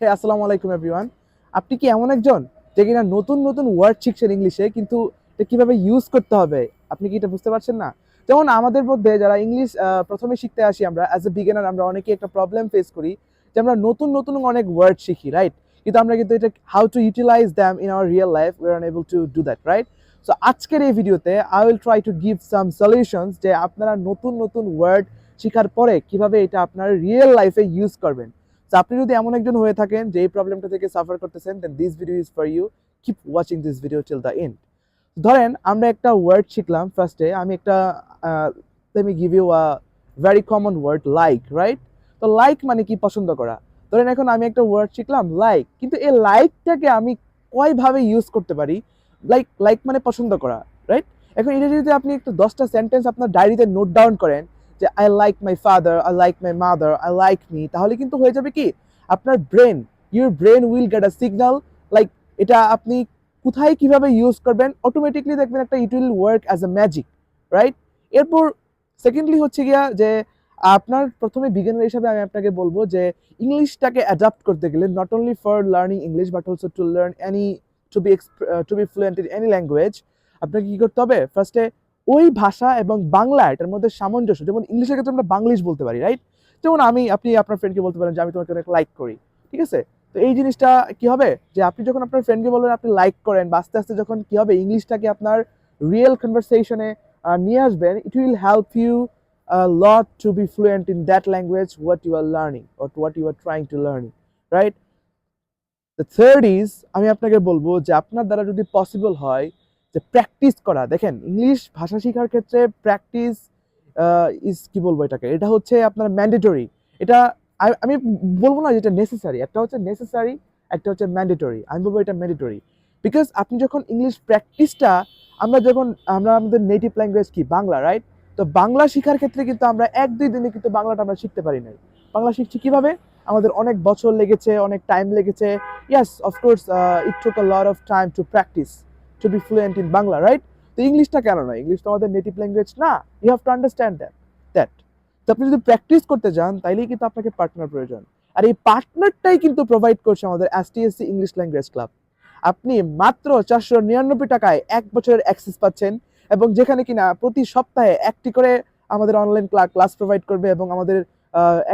হে, আসসালামু আলাইকুম এভরিওয়ান আপনি কি এমন একজন যে কিনা নতুন নতুন ওয়ার্ড শিখছেন ইংলিশে কিন্তু এটা কীভাবে ইউজ করতে হবে? আপনি কি এটা বুঝতে পারছেন না? যেমন আমাদের মধ্যে যারা ইংলিশ প্রথমে শিখতে আসি আমরা অ্যাজ এ বিগিনার আমরা অনেকে একটা প্রবলেম ফেস করি যে আমরা নতুন নতুন অনেক ওয়ার্ড শিখি রাইট কিন্তু আমরা কিন্তু এটা how to utilize them in our real life we are able to do that right so আজকের এই ভিডিওতে I will try to give some solutions যে আপনারা নতুন নতুন ওয়ার্ড শেখার পরে কীভাবে এটা আপনার রিয়েল লাইফে ইউজ করবেন। তো আপনি যদি এমন একজন হয়ে থাকেন যে এই প্রবলেমটা থেকে সাফার করতেছেন then this video is for you keep watching this video till the end ধরেন আমরা একটা ওয়ার্ড শিখলাম ফার্স্টে আমি একটা let me give you a very common word like right তো লাইক মানে কি পছন্দ করা? ধরেন এখন আমি একটা ওয়ার্ড শিখলাম লাইক কিন্তু এই লাইকটাকে আমি কয়ভাবে ইউজ করতে পারি? লাইক লাইক মানে পছন্দ করা রাইট এখন এটা যদি আপনি একটু দশটা সেন্টেন্স আপনার ডায়েরিতে নোট ডাউন করেন যে I like my father I like my mother I like me তাহলে কিন্তু হয়ে যাবে কি? আপনার brain your brain will get a signal like এটা আপনি কোথায় কীভাবে ইউজ করবেন? অটোমেটিকলি দেখবেন একটা it will work as a magic right এরপর সেকেন্ডলি হচ্ছে গিয়া যে, আপনার প্রথমে বিজ্ঞানের হিসাবে আমি আপনাকে বলব যে, ইংলিশটাকে অ্যাডাপ্ট করতে গেলে not only for learning English but also to learn any to be to be fluent in any language আপনাকে কি করতে হবে? ফার্স্টে ওই ভাষা এবং বাংলা এটার মধ্যে সামঞ্জস্য, যেমন ইংলিশের ক্ষেত্রে আমরা বাংলিশ বলতে পারি রাইট যেমন আমি, আপনি আপনার ফ্রেন্ডকে বলতে পারেন যে, আমি তোমাকে অনেক লাইক করি ঠিক আছে? তো এই জিনিসটা কি হবে? যে আপনি যখন আপনার ফ্রেন্ডকে বলবেন আপনি লাইক করেন বা আস্তে আস্তে যখন কি হবে, ইংলিশটাকে আপনার রিয়েল কনভারসেশনে নিয়ে আসবেন it will help you lot to be fluent in that language what you are learning or what you are trying to learning right the third is আমি আপনাকে বলব যে, আপনার দ্বারা যদি পসিবল হয় যে প্র্যাকটিস করা। দেখেন ইংলিশ ভাষা শেখার ক্ষেত্রে প্র্যাকটিস ইজ কি বলব এটাকে? এটা হচ্ছে আপনার ম্যান্ডেটরি এটা আমি বলব না যেটা নেসেসারি একটা হচ্ছে নেসেসারি একটা হচ্ছে ম্যান্ডেটরি আমি বলব এটা ম্যান্ডেটরি বিকজ আপনি যখন ইংলিশ প্র্যাকটিসটা আমরা যখন, আমরা আমাদের নেটিভ ল্যাঙ্গুয়েজ কি? বাংলা রাইট তো বাংলা শেখার ক্ষেত্রে কিন্তু আমরা এক দুই দিনে কিন্তু বাংলাটা আমরা শিখতে পারি নাই। বাংলা শিখছি কীভাবে? আমাদের অনেক বছর লেগেছে, অনেক টাইম লেগেছে। Yes of course it took a lot of time to practice to be fluent in Bangla right তো ইংলিশটা কেন নয়? ইংলিশ তো আমাদের নেটিভ ল্যাঙ্গুয়েজ না। You have to understand that that তো আপনি যদি প্র্যাকটিস করতে যান, তাইলেই কিন্তু আপনাকে পার্টনার প্রয়োজন। আর এই পার্টনারটাই কিন্তু প্রোভাইড করছে আমাদের এসটিএসসি ইংলিশ ল্যাঙ্গুয়েজ ক্লাব আপনি মাত্র চারশো নিরানব্বই টাকায় এক বছরের অ্যাক্সেস পাচ্ছেন এবং যেখানে কিনা প্রতি সপ্তাহে একটি করে আমাদের অনলাইন ক্লাস প্রোভাইড করবে এবং আমাদের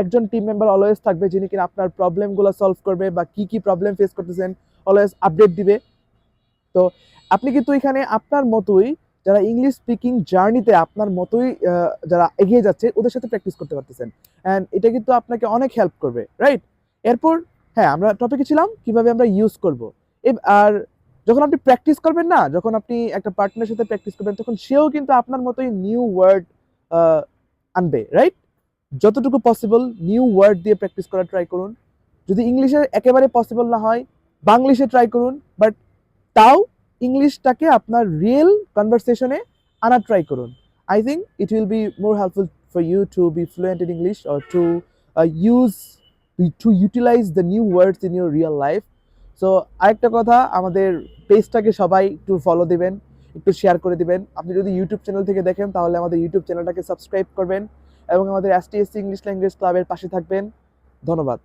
একজন টিম মেম্বার অলওয়েজ থাকবে যিনি কিনা আপনার প্রবলেমগুলো সলভ করবে বা কি কি প্রবলেম ফেস করতেছেন অলওয়েজ আপডেট দিবে। তো আপনি কিন্তু এখানে আপনার মতোই যারা ইংলিশ স্পিকিং জার্নিতে আপনার মতোই যারা এগিয়ে যাচ্ছে, ওদের সাথে প্র্যাকটিস করতে পারতেছেন। অ্যান্ড এটা কিন্তু আপনাকে অনেক হেল্প করবে রাইট এরপর হ্যাঁ আমরা টপিকে ছিলাম, কীভাবে আমরা ইউজ করব। আর যখন আপনি প্র্যাকটিস করবেন না, যখন আপনি একটা পার্টনারের সাথে প্র্যাকটিস করবেন, তখন সেও কিন্তু আপনার মতোই নিউ ওয়ার্ড আনবে রাইট যতটুকু পসিবল নিউ ওয়ার্ড দিয়ে প্র্যাকটিস করা ট্রাই করুন। যদি ইংলিশে একেবারে পসিবল না হয়, বাংলিশে ট্রাই করুন বাট তাও ইংলিশটাকে আপনার রিয়েল কনভারসেশনে আনা ট্রাই করুন। I think it will be more helpful for you to be fluent in English or to use to utilize the new words in your real life so আরেকটা কথা, আমাদের পেজটাকে সবাই একটু ফলো দিবেন, একটু শেয়ার করে দিবেন। আপনি যদি ইউটিউব চ্যানেল থেকে দেখেন, তাহলে আমাদের ইউটিউব চ্যানেলটাকে সাবস্ক্রাইব করবেন এবং আমাদের S T S English language ক্লাবের পাশে থাকবেন। ধন্যবাদ।